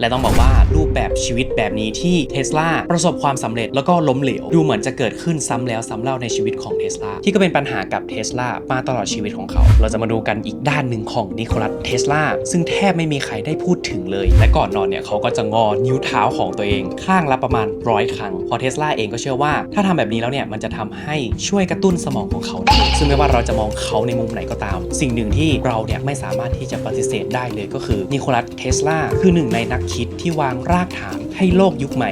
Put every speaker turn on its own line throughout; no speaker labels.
และต้องบอกว่ารูปแบบชีวิตแบบนี้ที่เทสลาประสบความสำเร็จแล้วก็ล้มเหลว ดูเหมือนจะเกิดขึ้นซ้ำแล้วซ้ำเล่าในชีวิตของเทสลาที่ก็เป็นปัญหากับเทสลามาตลอดชีวิตของเขา เราจะมาดูกันอีกด้านหนึ่งของนิโคลัสเทสลาซึ่งแทบไม่มีใครได้พูดถึงเลย และก่อนนอนเนี่ยเขาก็จะงอนิ้วเท้าของตัวเอง ข้างละประมาณร้อยครั้งพอเทสลาเองก็เชื่อว่า ถ้าทำแบบนี้แล้วเนี่ยมันจะทำให้ช่วยกระตุ้นสมองของเขาด้ซึ่งไม่ว่าเราจะมองเขาในมุมไหนก็ตาม สิ่งหนึ่งที่เราเนี่ยไม่สามารถที่จะปฏิเสธได้เลยก็คือนิโคลัสเทสลาคือหนึ่งในนักคิดที่วางรากฐานให้โลกยุคใหม่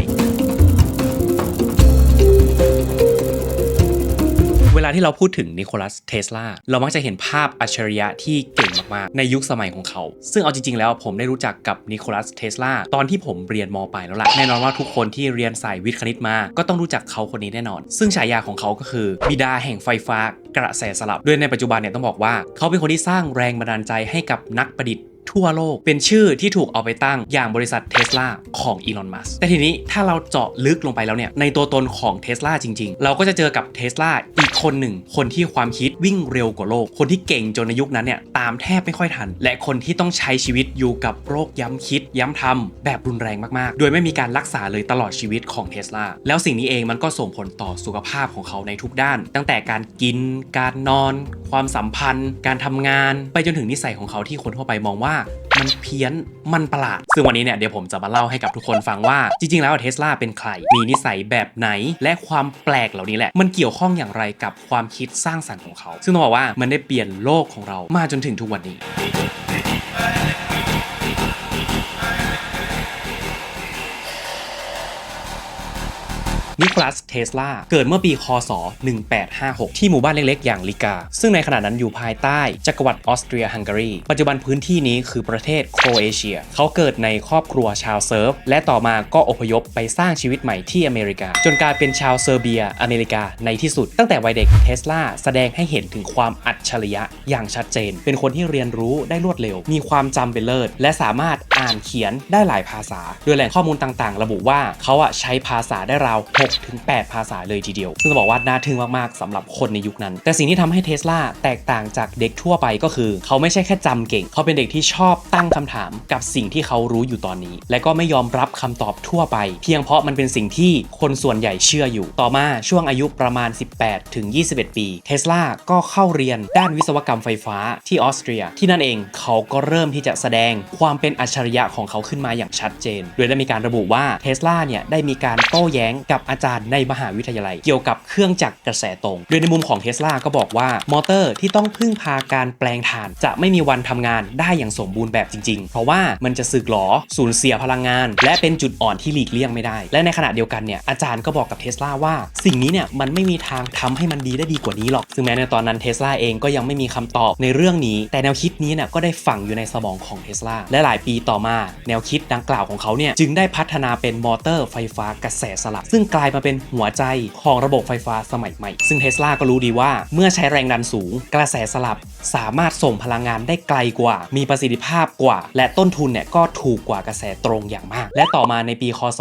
เวลาที่เราพูดถึงนิโคลัสเทสลาเรามักจะเห็นภาพอัจฉริยะที่เก่งมาก ๆ ในยุคสมัยของเขา ซึ่งเอาจริง ๆ แล้วผมได้รู้จักกับนิโคลัสเทสลาตอนที่ผมเรียนมปลายแล้วล่ะ แน่นอนว่าทุกคนที่เรียนสายวิทย์คณิตมา ก็ต้องรู้จักเขาคนนี้แน่นอน ซึ่งฉายาของเขาก็คือ บิดาแห่งไฟฟ้ากระแสสลับโดยในปัจจุบันเนี่ยต้องบอกว่า เขาเป็นคนที่สร้างแรงบันดาลใจให้กับนักประดิษฐ์ ทั่วโลก เป็นชื่อที่ถูกเอาไปตั้งอย่างบริษัทเท s l a ของอีลอน มัสแต่ทีนี้ถ้าเราเจาะลึกลงไปแล้วเนี่ย ในตัวตนของเท s l a จริง ๆ เราก็จะเจอกับเท s l a อีกคนหนึ่ง คนที่ความคิดวิ่งเร็วกว่าโลก คนที่เก่งจนในยุคนั้นเนี่ยตามแทบไม่ค่อยทัน และคนที่ต้องใช้ชีวิตอยู่กับโรคย้ำคิด ย้ำทำแบบรุนแรงมากๆ โดยไม่มีการรักษาเลยตลอดชีวิตของเท s l a แล้วสิ่งนี้เองมันก็ส่งผลต่อสุขภาพของเขาในทุกด้าน ตั้งแต่การกิน การนอน ความสัมพันธ์ การทำงาน ไปจนถึงนิสัยของเขาที่คนทั่วไปมองว่ามันเพี้ยน มันประหลาด ซึ่งวันนี้เนี่ยเดี๋ยวผมจะมาเล่าให้กับทุกคนฟังว่า จริง ๆ แล้วเทสลาเป็นใคร มีนิสัยแบบไหน และความแปลกเหล่านี้แหละ มันเกี่ยวข้องอย่างไรกับความคิดสร้างสรรค์ของเขา ซึ่งต้องบอกว่ามันได้เปลี่ยนโลกของเรามาจนถึงทุกวันนี้ นิโคลัส เทสลา เกิดเมื่อปี คศ 1856 ที่หมู่บ้านเล็กๆ อย่างลิกา ซึ่งในขณะนั้นอยู่ภายใต้จักรวรรดิออสเตรียฮังการี ปัจจุบันพื้นที่นี้คือประเทศโครเอเชีย เขาเกิดในครอบครัวชาวเซิร์ฟ และต่อมาก็อพยพไปสร้างชีวิตใหม่ที่อเมริกา จนกลายเป็นชาวเซอร์เบีย อเมริกาในที่สุด ตั้งแต่วัยเด็กเทสลาแสดงให้เห็นถึงความอัจฉริยะอย่างชัดเจน เป็นคนที่เรียนรู้ได้รวดเร็ว มีความจำเป็นเลิศ และสามารถอ่านเขียนได้หลายภาษา โดยแหล่งข้อมูลต่างๆ ระบุว่าเขาอะใช้ภาษาได้ราว6-8ภาษาเลยทีเดียว ซึ่งจะบอกว่าน่าทึ่งมากๆสำหรับคนในยุคนั้น แต่สิ่งที่ทำให้เทสลาแตกต่างจากเด็กทั่วไปก็คือ เขาไม่ใช่แค่จำเก่ง เขาเป็นเด็กที่ชอบตั้งคำถามกับสิ่งที่เขารู้อยู่ตอนนี้ และก็ไม่ยอมรับคำตอบทั่วไป เพียงเพราะมันเป็นสิ่งที่คนส่วนใหญ่เชื่ออยู่ ต่อมาช่วงอายุประมาณ 18ถึง21 ปีเทสลาก็เข้าเรียนด้านวิศวกรรมไฟฟ้าที่ออสเตรีย ที่นั่นเองเขาก็เริ่มที่จะแสดงความเป็นอัจฉริยะของเขาขึ้นมาอย่างชัดเจน โดยได้มีการระบุว่าเทสลาเนี่ยได้มีการโต้แย้งกับอาจารย์ในมหาวิทยาลัย เกี่ยวกับเครื่องจักรกระแสตรง โดยในมุมของเทสลาก็บอกว่ามอเตอร์ที่ต้องพึ่งพาการแปลงถ่าน จะไม่มีวันทำงานได้อย่างสมบูรณ์แบบจริง ๆ เพราะว่ามันจะสึกหรอสูญเสียพลังงาน และเป็นจุดอ่อนที่หลีกเลี่ยงไม่ได้ และในขณะเดียวกันเนี่ยอาจารย์ก็บอกกับเทสลาว่า สิ่งนี้เนี่ยมันไม่มีทางทำให้มันดีได้ดีกว่านี้หรอก ซึ่งแม้ในตอนนั้นเทสลาเองก็ยังไม่มีคำตอบในเรื่องนี้ แต่แนวคิดนี้เนี่ยก็ได้ฝังอยู่ในสมองของเทสลาและหลายปีต่อมา แนวคิดดังกล่าวของเขาเนี่ยจึงได้พัฒนาเป็นมอเตอร์ไฟฟ้ากระแสสลับ ซึ่งกลายมาเป็นหัวใจของระบบไฟฟ้าสมัยใหม่ ซึ่งเทสลาก็รู้ดีว่าเมื่อใช้แรงดันสูง กระแสสลับ สามารถส่งพลังงานได้ไกลกว่า มีประสิทธิภาพกว่า และต้นทุนเนี่ยก็ถูกกว่ากระแสตรงอย่างมาก และต่อมาในปีคศ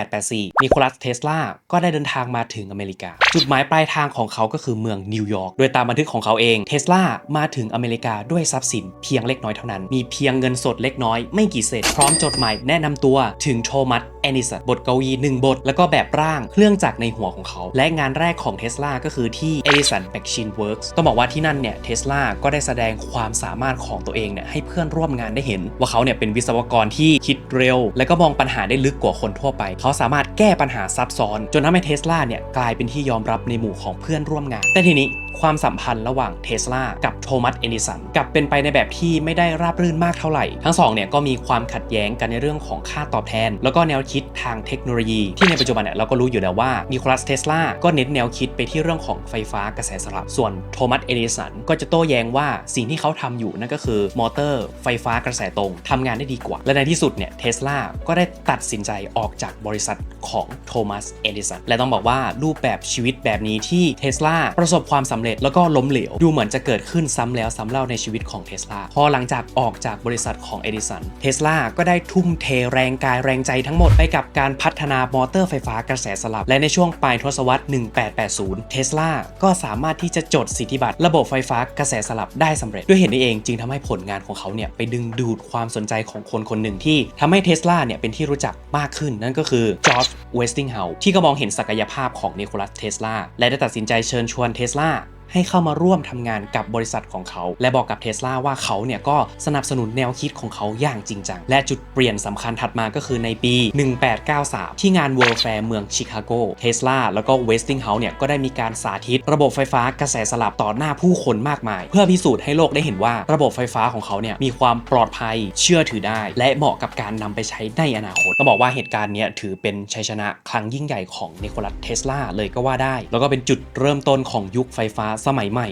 1884 นิโคลัส เทสลา ก็ได้เดินทางมาถึงอเมริกา จุดหมายปลายทางของเขาก็คือเมืองนิวยอร์ก โดยตามบันทึกของเขาเอง เทสลา มาถึงอเมริกาด้วยทรัพย์สินเพียงเล็กน้อยเท่านั้น มีเพียงเงินสดเล็กน้อยไม่กี่เศษ พร้อมจดหมายแนะนำตัวถึงโทมัสแอนิสันบทกวีหนึ่งบท แล้วก็แบบร่างเครื่องจักรในหัวของเขา และงานแรกของเทสลาก็คือที่ Edison Machine Works ต้องบอกว่าที่นั่นเนี่ยเทสลาก็ได้แสดงความสามารถของตัวเองเนี่ยให้เพื่อนร่วมงานได้เห็น ว่าเขาเนี่ยเป็นวิศวกรที่คิดเร็ว และก็มองปัญหาได้ลึกกว่าคนทั่วไป เขาสามารถแก้ปัญหาซับซ้อน จนทำให้เทสลาเนี่ยกลายเป็นที่ยอมรับในหมู่ของเพื่อนร่วมงาน แต่ทีนี้ความสัมพันธ์ระหว่างเทสลากับโทมัสเอดิสันกลับเป็นไปในแบบที่ไม่ได้ราบรื่นมากเท่าไหร่ ทั้งสองเนี่ยก็มีความขัดแย้งกันในเรื่องของค่าตอบแทน แล้วก็แนวคิดทางเทคโนโลยี ที่ในปัจจุบันเนี่ยเราก็รู้อยู่แล้วว่านิโคลัสเทสลาก็เน้นแนวคิดไปที่เรื่องของไฟฟ้ากระแสสลับส่วนโทมัสเอดิสันก็จะโต้แย้งว่าสิ่งที่เขาทำอยู่นั่นก็คือมอเตอร์ไฟฟ้ากระแสตรงทำงานได้ดีกว่า และในที่สุดเนี่ยเทสลาก็ได้ตัดสินใจออกจากบริษัทของโทมัสเอดิสันและต้องบอกว่ารูปแบบชีวิตแบบนี้ที่เทสลาประสบความสำเร็จแล้วก็ล้มเหลว ดูเหมือนจะเกิดขึ้นซ้ำแล้วซ้ำเล่าในชีวิตของเทสลาพอหลังจากออกจากบริษัทของเอดิสันเทสลาก็ได้ทุ่มเทแรงกายแรงใจทั้งหมดไปกับการพัฒนามอเตอร์ไฟฟ้ากระแสสลับ และในช่วงปลายทศวรรษ 1880 เทสลาก็สามารถที่จะจดสิทธิบัตรระบบไฟฟ้ากระแสสลับได้สำเร็จด้วยเหตุนี้เองจึงทำให้ผลงานของเขาเนี่ยไปดึงดูดความสนใจของคนคนหนึ่งที่ทำให้เทสลาเนี่ยเป็นที่รู้จักมากขึ้นนั่นก็คือจอร์จเวสติงเฮาที่ก็มองเห็นศักยภาพของนิโคลัสเทสลาและได้ตัดสินใจเชิญชวนเทสลา ให้เข้ามาร่วมทำงานกับบริษัทของเขา และบอกกับเทสลาว่าเขาเนี่ยก็สนับสนุนแนวคิดของเขาอย่างจริงจัง และจุดเปลี่ยนสำคัญถัดมาก็คือในปี 1893 ที่งาน World Fair เมืองชิคาโกเทสลาแล้วก็เวสติงเฮาส์เนี่ยก็ได้มีการสาธิต ระบบไฟฟ้ากระแสสลับต่อหน้าผู้คนมากมาย เพื่อพิสูจน์ให้โลกได้เห็นว่าระบบไฟฟ้าของเขาเนี่ยมีความปลอดภัยเชื่อถือได้ และเหมาะกับการนำไปใช้ในอนาคตต้องบอกว่าเหตุการณ์เนี้ยถือเป็นชัยชนะครั้งยิ่งใหญ่ของนิโคลัสเทสลาเลยก็ว่าได้ แล้วก็เป็นจุดเริ่มต้นของยุคไฟฟ้าสมัยใหม่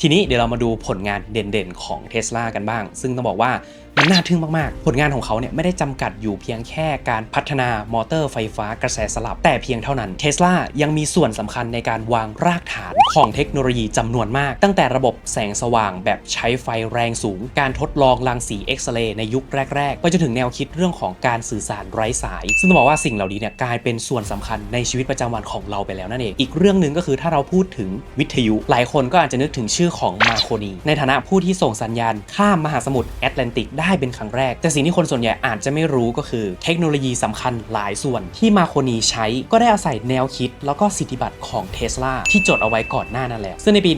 ทีนี้เดี๋ยวเรามาดูผลงานเด่นๆของเท sla กันบ้าง ซึ่งต้องบอกว่า มันน่าทึ่งมากๆ ผลงานของเขาเนี่ยไม่ได้จำกัดอยู่เพียงแค่การพัฒนามอเตอร์ไฟฟ้ากระแสสลับ แต่เพียงเท่านั้น Tesla ยังมีส่วนสำคัญในการวางรากฐานของเทคโนโลยีจำนวนมาก ตั้งแต่ระบบแสงสว่างแบบใช้ไฟแรงสูง การทดลองรังสีเอ็กซเรย์ในยุคแรกๆ ไปจนถึงแนวคิดเรื่องของการสื่อสารไร้สาย ซึ่งต้องบอกว่าสิ่งเหล่านี้เนี่ยกลายเป็นส่วนสำคัญในชีวิตประจำวันของเราไปแล้วนั่นเอง อีกเรื่องหนึ่งก็คือถ้าเราพูดถึงวิทยุ หลายคนก็อาจจะนึกถึงชื่อของมาโคนีในฐานะผู้ที่ส่งสัญญาณข้ามมหาสมุทรแอตแลนติกได้ได้เป็นครั้งแรก แต่สิ่งที่คนส่วนใหญ่อาจจะไม่รู้ก็คือ เทคโนโลยีสำคัญหลายส่วนที่มาโคนีใช้ก็ได้อาศัยแนวคิด แล้วก็สิทธิบัตรของเทสลาที่จดเอาไว้ก่อนหน้านั้นแล้ว ซึ่งในปี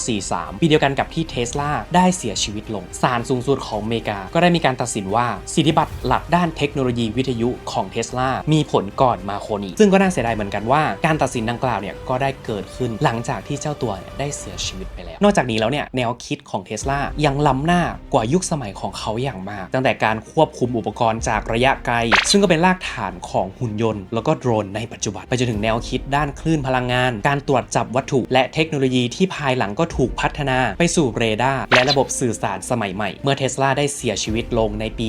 1943 ปีเดียวกันกับที่เทสลาได้เสียชีวิตลงศาลสูงสุดของอเมริกา ก็ได้มีการตัดสินว่าสิทธิบัตรหลักด้านเทคโนโลยีวิทยุของเทสลามีผลก่อนมาโคนีซึ่งก็น่าเสียดายเหมือนกันว่าการตัดสินดังกล่าวเนี่ยก็ได้เกิดขึ้นหลังจากที่เจ้าตัวเนี่ยได้เสียชีวิตไปแล้ว นอกจากนี้แล้วเนี่ยแนวคิดของเทสลายังล้ำหน้ากว่ายุคสมัยของเขาอย่างมาก ตั้งแต่การควบคุมอุปกรณ์จากระยะไกล ซึ่งก็เป็นรากฐานของหุ่นยนต์ แล้วก็โดรนในปัจจุบัน ไปจนถึงแนวคิดด้านคลื่นพลังงาน การตรวจจับวัตถุ และเทคโนโลยีที่ภายหลังก็ถูกพัฒนาไปสู่เรดาร์และระบบสื่อสารสมัยใหม่ เมื่อเทสลาได้เสียชีวิตลงในปี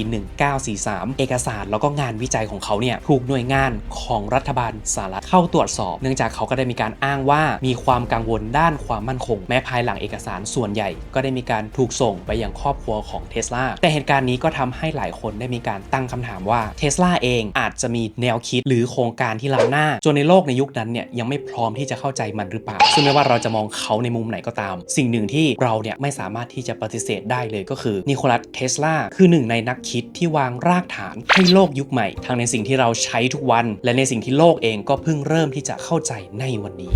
1943 เอกสารแล้วก็งานวิจัยของเขาเนี่ยถูกหน่วยงานของรัฐบาลสหรัฐเข้าตรวจสอบ เนื่องจากเขาก็ได้มีการอ้างว่ามีความกังวลด้านความมั่นคง แม้ภายหลังเอกสารส่วนใหญ่ ก็ได้มีการถูกส่งไปยังครอบครัวของเทสลาแต่เหตุการณ์นี้ก็ทำให้หลายคนได้มีการตั้งคำถามว่าเทสลาเองอาจจะมีแนวคิดหรือโครงการที่ล้ำหน้า จนในโลกในยุคนั้นเนี่ยยังไม่พร้อมที่จะเข้าใจมันหรือเปล่า ซึ่งไม่ว่าเราจะมองเขาในมุมไหนก็ตาม สิ่งหนึ่งที่เราเนี่ยไม่สามารถที่จะปฏิเสธได้เลยก็คือนิโคลัสเทสลาคือหนึ่งในนักคิดที่วางรากฐานให้โลกยุคใหม่ ทั้งในสิ่งที่เราใช้ทุกวัน และในสิ่งที่โลกเองก็เพิ่งเริ่มที่จะเข้าใจในวันนี้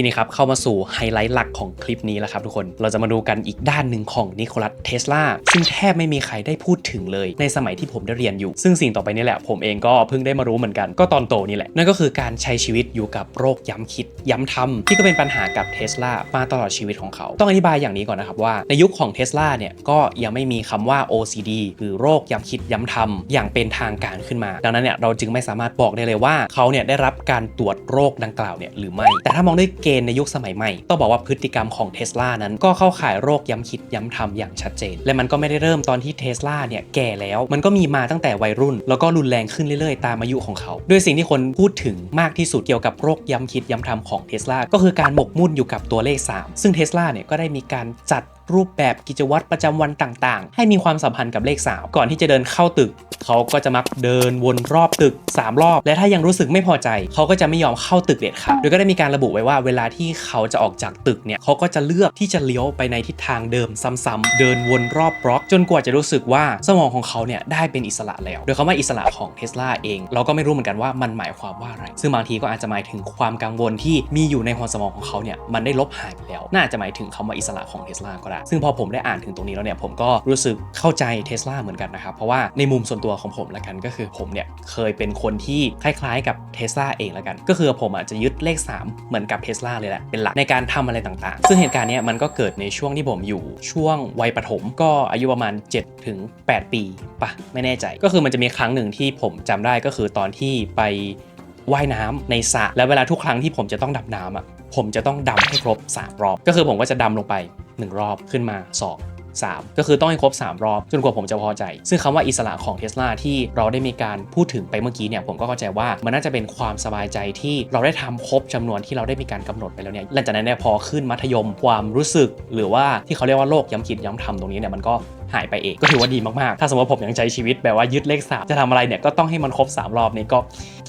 ทีนี้ครับเข้ามาสู่ไฮไลท์หลักของคลิปนี้แล้วครับทุกคน เราจะมาดูกันอีกด้านหนึ่งของนิโคลัสเทสลาซึ่งแทบไม่มีใครได้พูดถึงเลยในสมัยที่ผมได้เรียนอยู่ ซึ่งสิ่งต่อไปนี่แหละผมเองก็เพิ่งได้มารู้เหมือนกัน ก็ตอนโตนี่แหละ นั่นก็คือการใช้ชีวิตอยู่กับโรคย้ำคิด ย้ำทำที่ก็เป็นปัญหากับเทสลามาตลอดชีวิตของเขา ต้องอธิบายอย่างนี้ก่อนนะครับว่าในยุคของเทสลาเนี่ยก็ยังไม่มีคำว่า OCD หรือโรคย้ำคิดย้ำทำอย่างเป็นทางการขึ้นมา ดังนั้นเนี่ยเราจึงไม่สามารถบอกได้เลยว่าเขาเนี่ยได้รับการตรวจโรคดังกล่าวเนี่ยหรือไม่ แต่ถ้ามองด้วยเกณฑ์ในยุคสมัยใหม่ ต้องบอกว่าพฤติกรรมของเทสลานั้นก็เข้าข่ายโรคย้ำคิดย้ำทำอย่างชัดเจน และมันก็ไม่ได้เริ่มตอนที่เทสลาเนี่ยแก่แล้ว มันก็มีมาตั้งแต่วัยรุ่น แล้วก็รุนแรงขึ้นเรื่อยๆ ตามอายุของเขาด้วยสิ่งที่คนพูดถึงมากที่สุดเกี่ยวกับโรคย้ำคิดย้ำทำของเทสลาก็คือการหมกมุ่นอยู่กับตัวเลข 3 ซึ่งเทสลาเนี่ยก็ได้มีการจัด รูปแบบกิจวัตรประจำวันต่างๆ ให้มีความสัมพันธ์กับเลข 3 ก่อนที่จะเดินเข้าตึก เขาก็จะมักเดินวนรอบตึก 3 รอบ และถ้ายังรู้สึกไม่พอใจ เขาก็จะไม่ยอมเข้าตึกเด็ดขาดโดยก็ได้มีการระบุไว้ว่าเวลาที่เขาจะออกจากตึกเนี่ยเขาก็จะเลือกที่จะเลี้ยวไปในทิศทางเดิมซ้ำๆเดินวนรอบบล็อก จนกว่าจะรู้สึกว่าสมองของเขาเนี่ยได้เป็นอิสระแล้ว โดยคำว่าอิสระของเทสลาเอง เราก็ไม่รู้เหมือนกันว่ามันหมายความว่าอะไร ซึ่งบางทีก็อาจจะหมายถึงความกังวลที่มีอยู่ในหัวสมองของเขาเนี่ยมันได้ลบหายไปแล้ว น่าจะหมายถึงคำว่าอิสระของเทสลาก็ได้ซึ่งพอผมได้อ่านถึงตรงนี้แล้วเนี่ยผมก็รู้สึกเข้าใจเทสลาเหมือนกันนะครับ เพราะว่าในมุมส่วนตัวของผมละกันก็คือผมเนี่ยเคยเป็นคนที่คล้ายๆกับเทสลาเองละกัน ก็คือผมอาจจะยึดเลข 3 เหมือนกับเทสลาเลยแหละเป็นหลักในการทำอะไรต่างๆ ซึ่งเหตุการณ์เนี้ยมันก็เกิดในช่วงที่ผมอยู่ช่วงวัยประถมก็อายุประมาณ 7 ถึง 8 ปีปะไม่แน่ใจ ก็คือมันจะมีครั้งหนึ่งที่ผมจำได้ก็คือตอนที่ไป ว่ายน้ำในสระและเวลาทุกครั้งที่ผมจะต้องดำน้ำอะผมจะต้องดำให้ครบ 3 รอบ ก็คือผมก็จะดำลงไป 1 รอบขึ้นมา 2 3 ก็คือต้องให้ครบ 3 รอบ จนกว่าผมจะพอใจ ซึ่งคำว่าอิสระของเท s l a ที่เราได้มีการพูดถึงไปเมื่อกี้เนี่ยผมก็เข้าใจว่ามันน่าจะเป็นความสบายใจที่เราได้ทำครบจำนวนที่เราได้มีการกำหนดไปแล้วเนี่ยหลังจากนั้นเนี่ยพอขึ้นมัธยมความรู้สึก หรือว่าที่เขาเรียกว่าโลกย้ำคิดย้ำทำตรงนี้เนี่ยมันก็หายไปเองก็ถือว่าดีมากๆ ถ้าสมมติผมยังใช้ชีวิตแบบว่ายึดเลขสามจะทำอะไรเนี่ยก็ต้องให้มันครบ 3 รอบนี้ก็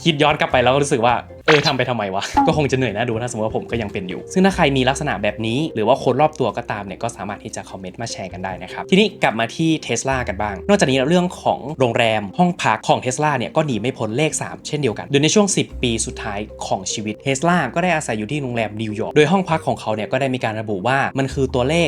คิดย้อนกลับไปแล้วก็รู้สึกว่าเออทำไปทำไมวะ ก็คงจะเหนื่อยนะดูถ้าสมมติว่าผมก็ยังเป็นอยู่ ซึ่งถ้าใครมีลักษณะแบบนี้หรือว่าคนรอบตัวก็ตามเนี่ยก็สามารถที่จะคอมเมนต์มาแชร์กันได้นะครับ ทีนี้กลับมาที่เท s l a กันบ้าง นอกจากนี้เรื่องของโรงแรมห้องพักของเท s l a เนี่ยก็หนีไม่พ้นเลข 3 เช่นเดียวกัน โดยในช่วง 10 ปีสุดท้ายของชีวิตเท s l a ก็ได้อาศัยอยู่ที่โรงแรมนิวยอร์ก โดยห้องพักของเขาเนี่ยก็ได้มีการระบุว่ามันคือตัวเลข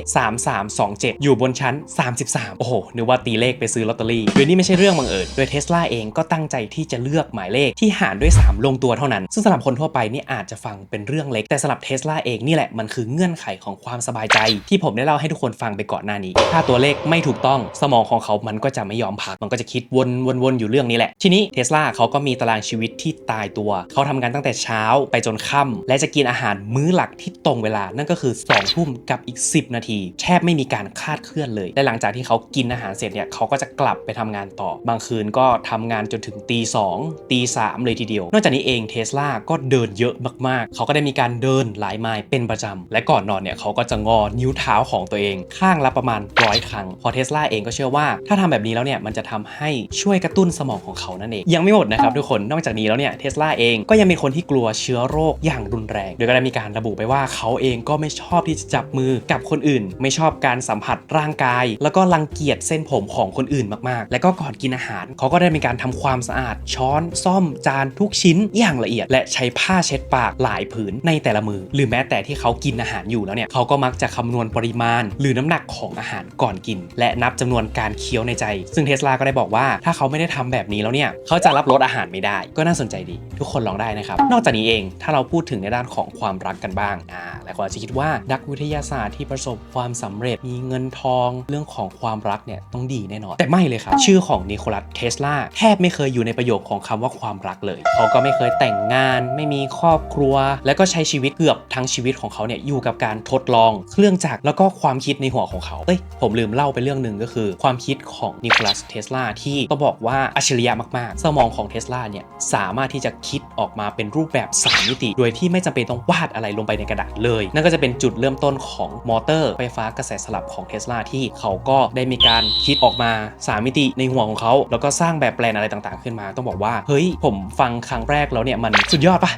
3327 อยู่บนชั้น 33 โอ้โหนึกว่าตีเลขไปซื้อลอตเตอรี่โดยนี่ไม่ใช่เรื่องบังเอิญโดยเท s l a เองก็ตั้งใจที่จะเลือกหมายเลขที่หารด้วย 3 ลงตัวเท่านั้น ซึ่งสำหรับคนทั่วไปนี่อาจจะฟังเป็นเรื่องเล็ก แต่สำหรับเท s l a เองนี่แหละมันคือเงื่อนไขของความสบายใจ ที่ผมได้เล่าให้ทุกคนฟังไปก่อนหน้านี้ ถ้าตัวเลขไม่ถูกต้องสมองของเขามันก็จะไม่ยอมพัก มันก็จะคิดวนวนวนอยู่เรื่องนี้แหละ ทีนี้เท s l a เขาก็มีตารางชีวิตที่ตายตัว เขาทำงานตั้งแต่เช้าไปจนค่ำและจะกินอาหารมื้อหลักที่ตรงเวลา นั่นก็คือ2ทุ่มกับอีก 10 นาที แทบไม่มีการคาดเคลื่อนเลย และหลังจากที่เขากินอาหารเสร็จเนี่ยเขาก็จะกลับไปทำงานต่อบางคืนก็ทำงานจนถึงตีสองตีสามเลยทีเดียว นอกจากนี้เองเทสลาก็เดินเยอะมากๆ เขาก็ได้มีการเดินหลายไมล์เป็นประจำและก่อนนอนเนี่ยเขาก็จะงอนิ้วเท้าของตัวเอง ข้างละประมาณร้อยครั้ง พอเทสลาเองก็เชื่อว่า ถ้าทำแบบนี้แล้วเนี่ยมันจะทำให้ช่วยกระตุ้นสมองของเขานั่นเอง ยังไม่หมดนะครับทุกคน นอกจากนี้แล้วเนี่ยเทสลาเองก็ยังเป็นคนที่กลัวเชื้อโรคอย่างรุนแรง โดยก็ได้มีการระบุไปว่าเขาเองก็ไม่ชอบที่จะจับมือกับคนอื่น ไม่ชอบการสัมผัสร่างกาย แล้วก็รังเกียจเส้นผมของคนอื่นมากๆ และก็ก่อนกินอาหารเขาก็ได้มีการทำความสะอาดช้อนซ่อมจานทุกชิ้นอย่างละเอียด และใช้ผ้าเช็ดปากหลายผืนในแต่ละมือ หรือแม้แต่ที่เขากินอาหารอยู่แล้วเนี่ยเขาก็มักจะคำนวณปริมาณ หรือน้ำหนักของอาหารก่อนกิน และนับจำนวนการเคี้ยวในใจ ซึ่งเทสลาก็ได้บอกว่าถ้าเขาไม่ได้ทำแบบนี้แล้วเนี่ยเขาจะรับรสอาหารไม่ได้ ก็น่าสนใจดี ทุกคนลองได้นะครับ นอกจากนี้เองถ้าเราพูดถึงในด้านของความรักกันบ้างอ่าหลายคนอาจจะคิดว่านักวิทยาศาสตร์ที่ประสบความสำเร็จมีเงินทองเรื่องของความรักเนี่ยต้องดีแน่นอนแต่ไม่เลยครับชื่อของนิโคลัสเทสลาแทบไม่เคยอยู่ในประโยคของคำว่าความรักเลยเขาก็ไม่เคยแต่งงาน ไม่มีครอบครัว และก็ใช้ชีวิตเกือบทั้งชีวิตของเขาเนี่ยอยู่กับการทดลองเครื่องจักรแล้วก็ความคิดในหัวของเขาเอ้ยผมลืมเล่าไปเรื่องหนึ่งก็คือ ความคิดของนิโคลัสเทสลาที่ต้องบอกว่าอัจฉริยะมากๆ สมองของเทสลาเนี่ยสามารถที่จะคิดออกมาเป็นรูปแบบสามมิติ โดยที่ไม่จำเป็นต้องวาดอะไรลงไปในกระดาษเลย นั่นก็จะเป็นจุดเริ่มต้นของมอเตอร์ไฟฟ้ากระแสสลับของเทสลาที่เขาก็ได้มีการคิดออกมา3มิติในหัวของเขา แล้วก็สร้างแบบแปลนอะไรต่างๆ ขึ้นมา ต้องบอกว่า เฮ้ย ผมฟังครั้งแรกแล้วเนี่ยมันสุดยอดปะ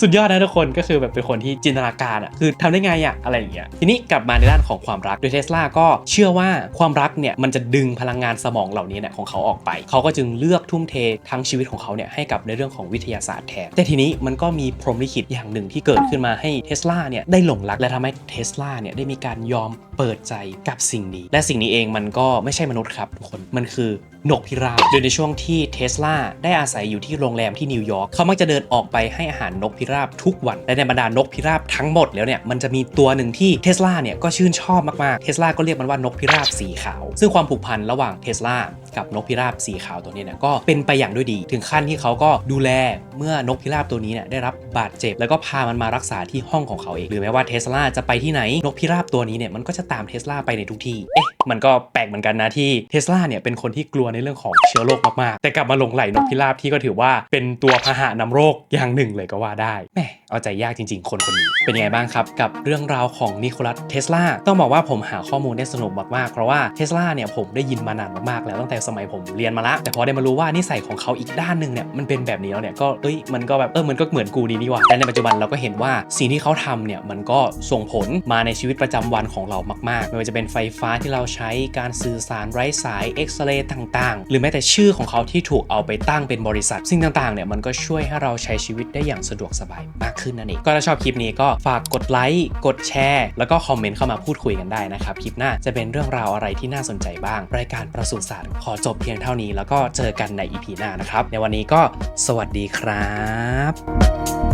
สุดยอดนะทุกคนก็คือแบบเป็นคนที่จินตนาการอะคือทำได้ไงอะอะไรอย่างเงี้ยทีนี้กลับมาในด้านของความรักโดยเทสลาก็เชื่อว่าความรักเนี่ยมันจะดึงพลังงานสมองเหล่านี้เนี่ยของเขาออกไป เขาก็จึงเลือกทุ่มเททั้งชีวิตของเขาเนี่ยให้กับในเรื่องของวิทยาศาสตร์แทนแต่ทีนี้มันก็มีพรหมลิขิตอย่างหนึ่งที่เกิดขึ้นมาให้เทสลาเนี่ยได้หลงรักและทำให้เทสลาเนี่ยได้มีการยอม เปิดใจกับสิ่งนี้ และสิ่งนี้เองมันก็ไม่ใช่มนุษย์ครับทุกคนมันคือนกพิราบโดยในช่วงที่เทสลาได้อาศัยอยู่ที่โรงแรมที่นิวยอร์กเขามักจะเดินออกไปให้อาหารนกพิราบทุกวัน และในบรรดานกพิราบทั้งหมดแล้วเนี่ยมันจะมีตัวหนึ่งที่เทสลาเนี่ยก็ชื่นชอบมากๆเทสลาก็เรียกมันว่านกพิราบสีขาว ซึ่งความผูกพันระหว่างเทสลา กับนกพิราบสีขาวตัวนี้เนี่ยก็เป็นไปอย่างด้วยดี ถึงขั้นที่เขาก็ดูแลเมื่อนกพิราบตัวนี้เนี่ยได้รับบาดเจ็บ แล้วก็พามันมารักษาที่ห้องของเขาเอง หรือแม้ว่าเทสลาจะไปที่ไหนนกพิราบตัวนี้เนี่ยมันก็จะตามเทสลาไปในทุกที่เอ๊ะมันก็แปลกเหมือนกันนะที่เทสลาเนี่ยเป็นคนที่กลัวในเรื่องของเชื้อโรคมากๆ แต่กลับมาหลงไหลนกพิราบที่ก็ถือว่าเป็นตัวพาหะนำโรคอย่างหนึ่งเลยก็ว่าได้แหม เอาใจยากจริงๆ คนคนนี้ เป็นยังไงบ้างครับ กับเรื่องราวของนิโคลัสเทสลาต้องบอกว่าผมหาข้อมูลได้สนุกมากๆ เพราะว่าเทสลาเนี่ยผมได้ยินมานานมากๆ แล้วตั้งแต่สมัยผมเรียนมาละ แต่พอได้มารู้ว่านิสัยของเขาอีกด้านหนึ่งเนี่ยมันเป็นแบบนี้แล้วเนี่ยก็เอ้ยมันก็แบบเออมันก็เหมือนกูดีนี่ว่าแต่ในปัจจุบันเราก็เห็นว่าสิ่งที่เขาทำเนี่ยมันก็ส่งผลมาในชีวิตประจำวันของเรามากๆไม่ว่าจะเป็นไฟฟ้าที่เราใช้การสื่อสารไร้สายเอ็กซเรย์ต่างๆ หรือแม้แต่ชื่อของเขาที่ถูกเอาไปตั้งเป็นบริษัท สิ่งต่างๆเนี่ยมันก็ช่วยให้เราใช้ชีวิตได้อย่างสะดวกสบายมากขึ้นนั่นเอง ก็ถ้าชอบคลิปนี้ก็ฝากกดไลค์ กดแชร์ แล้วก็คอมเมนต์เข้ามาพูดคุยกันได้นะครับ คลิปหน้าจะเป็นเรื่องราวอะไรที่น่าสนใจบ้าง รายการประสูติศาสตร์ขอจบเพียงเท่านี้ แล้วก็เจอกันใน EP หน้านะครับ ในวันนี้ก็สวัสดีครับ